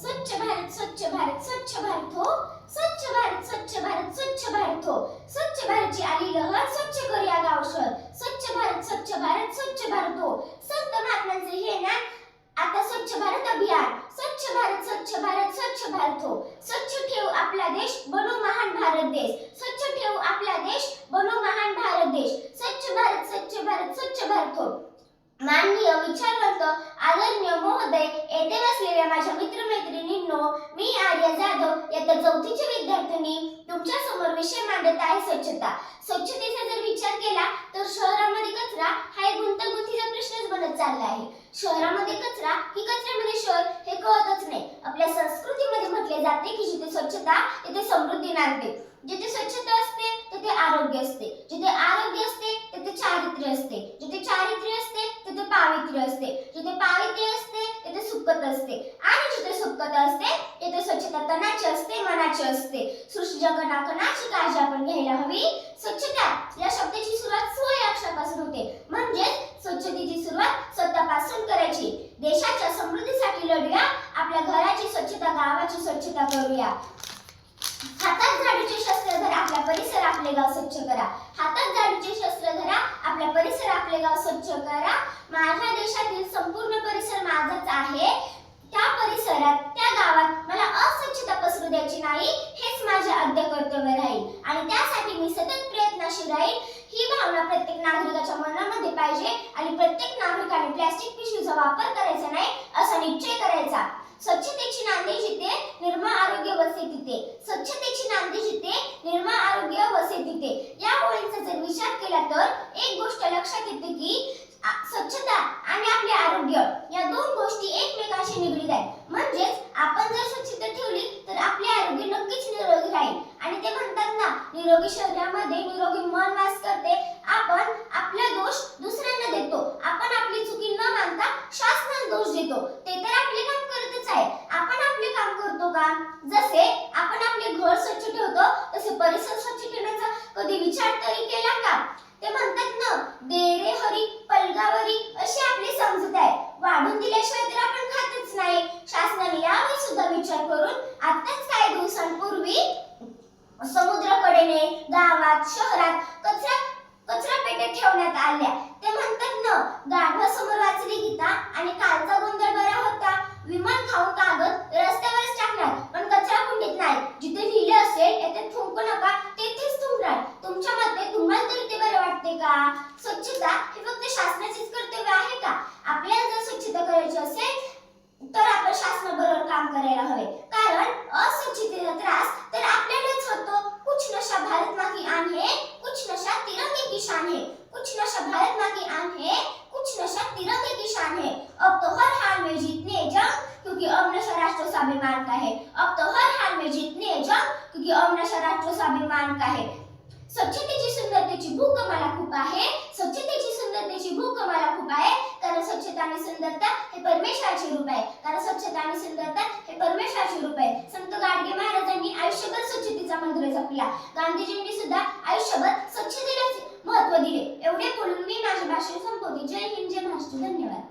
स्वच्छ भारत स्वच्छ भारत स्वच्छ भारत हो. स्वच्छ भारत स्वच्छ भारत स्वच्छ भारत हो. स्वच्छ भारतची आली लहर स्वच्छ करूया गाव शहर. स्वच्छ भारत स्वच्छ भारत स्वच्छ भारत हो. संत महात्म्यांचे हे ना आता स्वच्छ भारत अभियान. स्वच्छ भारत स्वच्छ भारत स्वच्छ भारत हो. स्वच्छ ठेव आपला देश बनू महान भारत देश. स्वच्छ ठेव आपला देश बनू महान भारत देश स्वच्छ भारत स्वच्छ भारत स्वच्छ भारत हो माननीय विचारवंत आदरणीय महोदय येथे बसलेल्या माझ्या मित्रमैत्रिणींनो मी आर्या जाधव इयत्ता चौथीची विद्यार्थिनी भविष्य मांडत आहे स्वच्छता. स्वच्छतेचा जर विचार केला तर शहरामध्ये कचरा हा एक गुंतागुंतीचा प्रश्नच बनत चालला आहे. शहरामध्ये कचरा ही कचऱ्यामध्ये शहर हे कळतच नाही. आपल्या संस्कृतीमध्ये म्हटले जाते की जिथे स्वच्छता तिथे समृद्धी नांदते. जिथे स्वच्छता असते तिथे आरोग्य असते. जिथे आरोग्य असते तिथे चारित्र्य असते. जिथे चारित्र्य असते तिथे पावित्र्य असते. जिथे पावित्र्य असते तिथे सुखत असते. आणि जिथे सुखत असते तिथे स्वच्छता तणाची असते. मनाची असते. सृष्टी जगनाकनाची काळजी आपण घ्यायला हवी. स्वच्छता या शब्दाची सुरुवात स्व अक्षरापासून होते. म्हणजेच स्वच्छतेची सुरुवात स्वतःपासून करायची. देशाच्या समृद्धीसाठी लढूया. आपल्या घराची स्वच्छता गावाची स्वच्छता करूया. हातात झाडूचे शस्त्र धरा. आपला परिसर आपले गाव स्वच्छ करा. हातात झाडूचे शस्त्र धरा. आपला परिसर आपले गाव स्वच्छ करा. माझ्या देशातील संपूर्ण परिसर माझाच आहे. त्या परिसरात ही भावना प्रत्येक नागरिकाच्या मनामध्ये पाहिजे आणि प्रत्येक नागरिकाने प्लास्टिक पिशवीचा वापर करायचा नाही असा निश्चय करायचा. स्वच्छतेची नांदी जिथे निर्मळ आरोग्य वसे तिथे. स्वच्छतेची नांदी जिथे निर्मळ आरोग्य वसे तिथे. या ओळींचा जर विचार केला तर एक गोष्ट लक्षात येते की स्वच्छता आणि आपले आरोग्य या दोन गोष्टी एकमेकांशी निगडीत आहेत म्हणजेच आपण जर स्वच्छता ठेवली तर आपले आरोग्य नक्कीच निरोगी राहील आणि ते म्हणतात ना निरोगी शरीरामध्ये निरोगी मन वास करते. आपण आपला दोष दुसऱ्यांना देतो. आपण आपली चुकी न मानता शासनाला दोष देतो. ते तर आपले काम करतच आहे. आपण आपले काम करतो का? जसे आपण आपले घर स्वच्छ ठेवतो तसे परिसर स्वच्छ ठेवण्याचा कधी विचार तरी केला का? ते म्हणतात ना देरे हरी पलगावरी अशी आपली समजूत आहे. वाढून दिल्याशिवाय स्वच्छता हे फक्त शासनाचेच कर्तव्य आहे का? आपल्याला जर स्वच्छता करायची असेल तर आपण शासनाबरोबर काम करायला हवे. कारण अस्वच्छतेचा त्रास तर आपल्यालाच होतो. कुछ नशा भारत माँ आन है कुछ नशा तिरंगे की शान है कुछ नशा भारत माँ आन है कुछ नशा तिरंगे की शान है अब तो हर हाल में जीतने जंग क्योंकि अब नशा राष्ट्र स्वाभिमान का है. अब तो हर हाल में जीतने जंग क्योंकि अब नशा राष्ट्र स्वाभिमान का है. स्वच्छतेची सुंदरतेची भूक मला खूप आहे. स्वच्छतेची सुंदरतेची भूक मला खूप आहे. कारण स्वच्छता आणि सुंदरता हे परमेश्वराचे रूप आहे. कारण स्वच्छता आणि सुंदरता हे परमेश्वराचे रूप आहे. संत गाडगे महाराजांनी आयुष्यभर स्वच्छतेचा मंत्र जपला. गांधीजींनी सुद्धा आयुष्यभर स्वच्छतेला महत्त्व दिले. एवढे बोलून मी माझे भाषण संपवते. जय हिंद जय महाराष्ट्र. धन्यवाद.